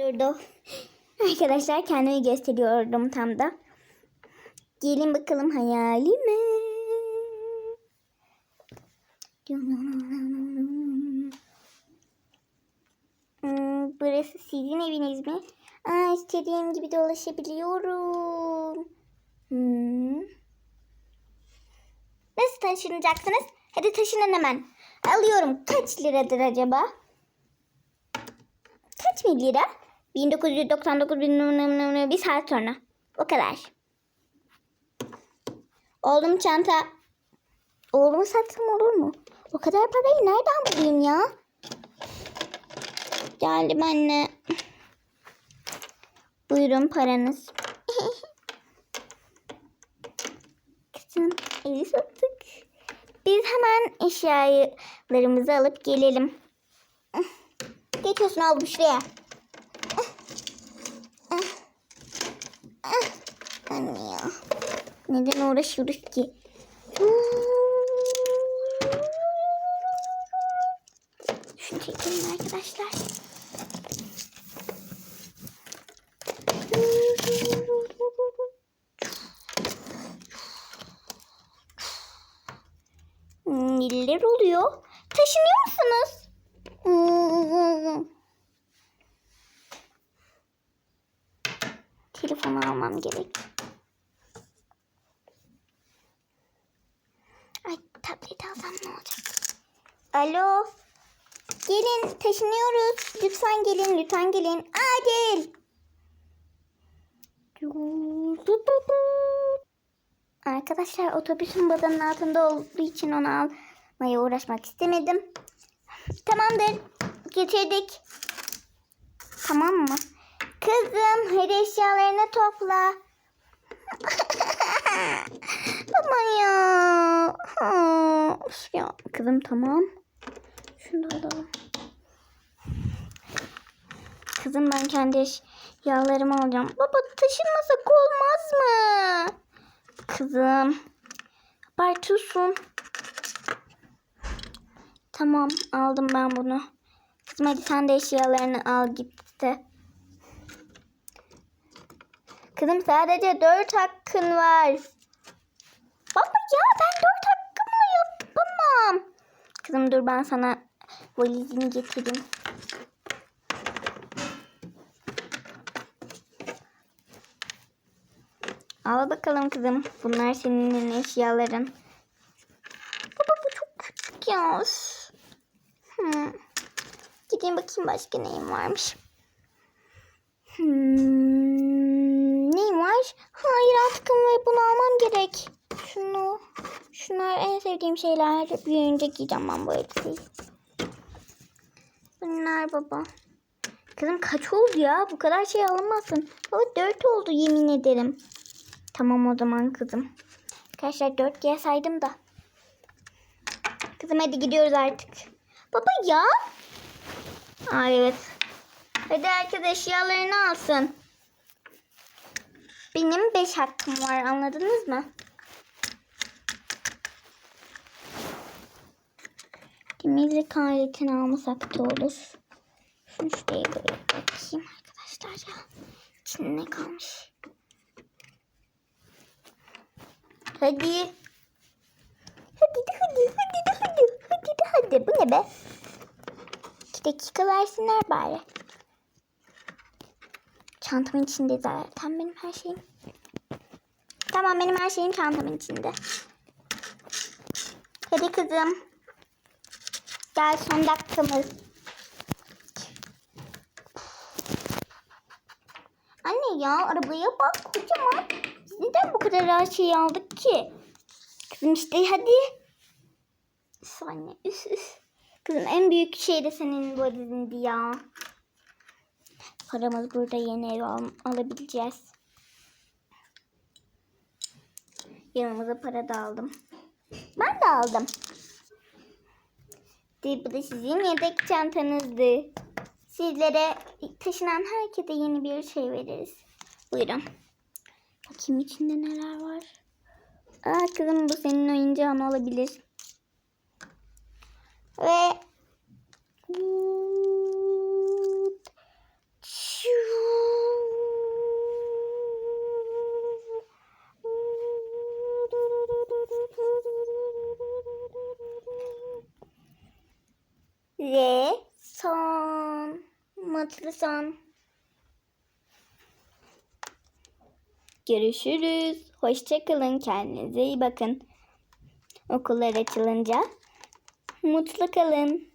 durdu. Arkadaşlar kendimi gösteriyordum tam da. Gelin bakalım hayalime. Hmm, burası sizin eviniz mi? Aa, istediğim gibi dolaşabiliyorum. Hmm. Nasıl taşınacaksınız? Hadi taşının hemen. Alıyorum. Kaç liradır acaba? Kaç mı lira? 1999 bin bir saat sonra. O kadar. Oğlum çanta. Oğlumu satsam olur mu? O kadar parayı nereden bulayım ya? Geldim anne. Buyurun paranız. Kızım evi sattık. Biz hemen eşyalarımızı alıp gelelim. Geçiyorsun oğlum şuraya. Anne ya. Neden uğraşıyoruz ki? Şunu çekelim arkadaşlar. Neler oluyor? Taşınıyor musunuz? Telefonu almam gerek. Alo. Gelin taşınıyoruz. Lütfen gelin lütfen gelin. Acil. Arkadaşlar otobüsün badanın altında olduğu için onu almaya uğraşmak istemedim. Tamamdır. Getirdik. Tamam mı? Kızım hadi eşyalarını topla. Aman ya. Kızım tamam. Şunu alalım. Kızım ben kendi eşyalarımı alacağım. Baba taşınmasak olmaz mı? Kızım. Abartıyorsun. Tamam aldım ben bunu. Kızım hadi sen de eşyalarını al git de. Kızım sadece dört hakkın var. Baba ya ben dört hakkımla yapamam. Kızım dur ben sana valizini getireyim. Al bakalım kızım. Bunlar senin eşyaların. Baba bu çok küçük ya. Hmm. Gideyim bakayım başka neyim varmış. Hmm. Neyim var? Hayır atkım ve bunu almam gerek. Şunu. Şunlar en sevdiğim şeyler. Büyüyünce giyeceğim ben bu elbiseyi. Bunlar baba. Kızım kaç oldu ya? Bu kadar şey alamazsın. Baba dört oldu yemin ederim. Tamam o zaman kızım. Arkadaşlar dört diye saydım da. Kızım hadi gidiyoruz artık. Baba ya. Aa evet. Hadi herkes eşyalarını alsın. Benim beş hakkım var anladınız mı? Temizlik aletini almasak da olur. Şunu şuraya böyle bakayım arkadaşlar ya. İçinde ne kalmış? Hadi. Hadi de hadi hadi de hadi. Hadi de hadi. Bu ne be? İki dakika versinler bari. Çantamın içinde zaten benim her şeyim. Tamam benim her şeyim çantamın içinde. Hadi kızım. Gel son dakikamız. Anne ya arabaya bak kocaman. Biz neden bu kadar her şeyi aldık ki? Kızım işte hadi. Üf anne üf. Kızım en büyük şey de senin valizindi ya. Paramız burada yeni ev al alabileceğiz. Yanımıza para da aldım. Ben de aldım. Bu da sizin yedek çantanızdı. Sizlere taşınan herkese yeni bir şey veririz. Buyurun. Bakayım içinde neler var. Aa kızım bu senin oyuncağın olabilir. Ve Son. Görüşürüz. Hoşçakalın. Kendinize iyi bakın. Okullar açılınca mutlu kalın.